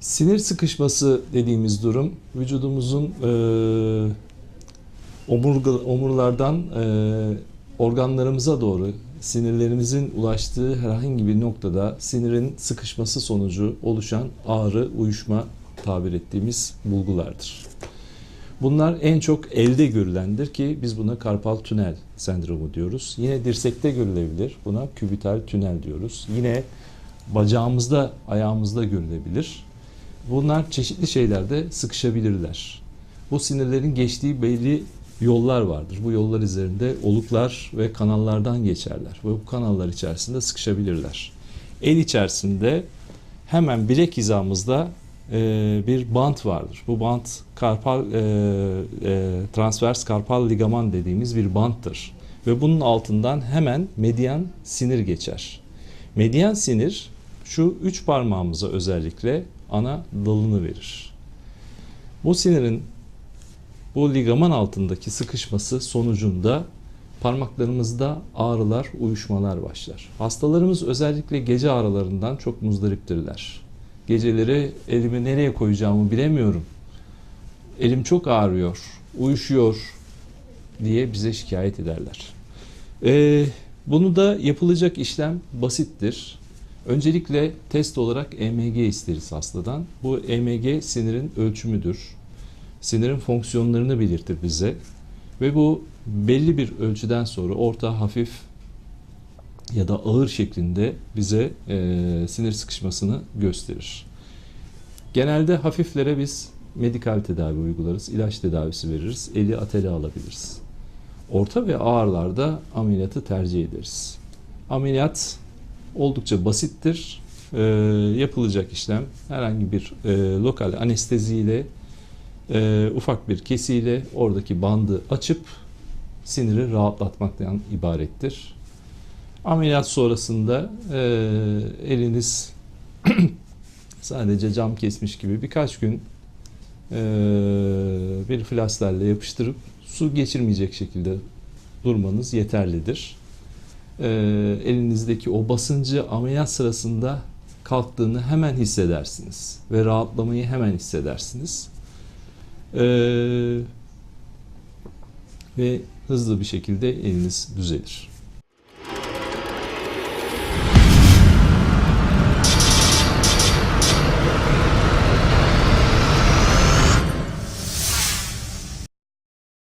Sinir sıkışması dediğimiz durum vücudumuzun e, omurga, omurlardan e, organlarımıza doğru sinirlerimizin ulaştığı herhangi bir noktada sinirin sıkışması sonucu oluşan ağrı, uyuşma tabir ettiğimiz bulgulardır. Bunlar en çok elde görülendir ki biz buna karpal tünel sendromu diyoruz. Yine dirsekte görülebilir. Buna kübital tünel diyoruz. Yine bacağımızda, ayağımızda görülebilir. Bunlar çeşitli şeylerde sıkışabilirler. Bu sinirlerin geçtiği belli yollar vardır. Bu yollar üzerinde oluklar ve kanallardan geçerler. Ve bu kanallar içerisinde sıkışabilirler. El içerisinde hemen bilek hizamızda e, bir bant vardır. Bu bant karpal e, e, transvers karpal ligaman dediğimiz bir banttır. Ve bunun altından hemen medyan sinir geçer. Medyan sinir şu üç parmağımıza özellikle ana dalını verir. Bu sinirin bu ligaman altındaki sıkışması sonucunda parmaklarımızda ağrılar, uyuşmalar başlar. Hastalarımız özellikle gece ağrılarından çok muzdariptirler. Geceleri elimi nereye koyacağımı bilemiyorum. Elim çok ağrıyor, uyuşuyor diye bize şikayet ederler. Ee, bunu da yapılacak işlem basittir. Öncelikle test olarak EMG isteriz hastadan. Bu EMG sinirin ölçümüdür. Sinirin fonksiyonlarını belirtir bize. Ve bu belli bir ölçüden sonra orta, hafif ya da ağır şeklinde bize e, sinir sıkışmasını gösterir. Genelde hafiflere biz medikal tedavi uygularız, ilaç tedavisi veririz, eli atele alabiliriz. Orta ve ağırlarda ameliyatı tercih ederiz. Ameliyat oldukça basittir. E, yapılacak işlem herhangi bir e, lokal anesteziyle e, ufak bir kesiyle oradaki bandı açıp siniri rahatlatmaktan ibarettir. Ameliyat sonrasında e, eliniz sadece cam kesmiş gibi birkaç gün e, bir flaslerle yapıştırıp su geçirmeyecek şekilde durmanız yeterlidir. E, elinizdeki o basıncı ameliyat sırasında kalktığını hemen hissedersiniz ve rahatlamayı hemen hissedersiniz. E, ve hızlı bir şekilde eliniz düzelir.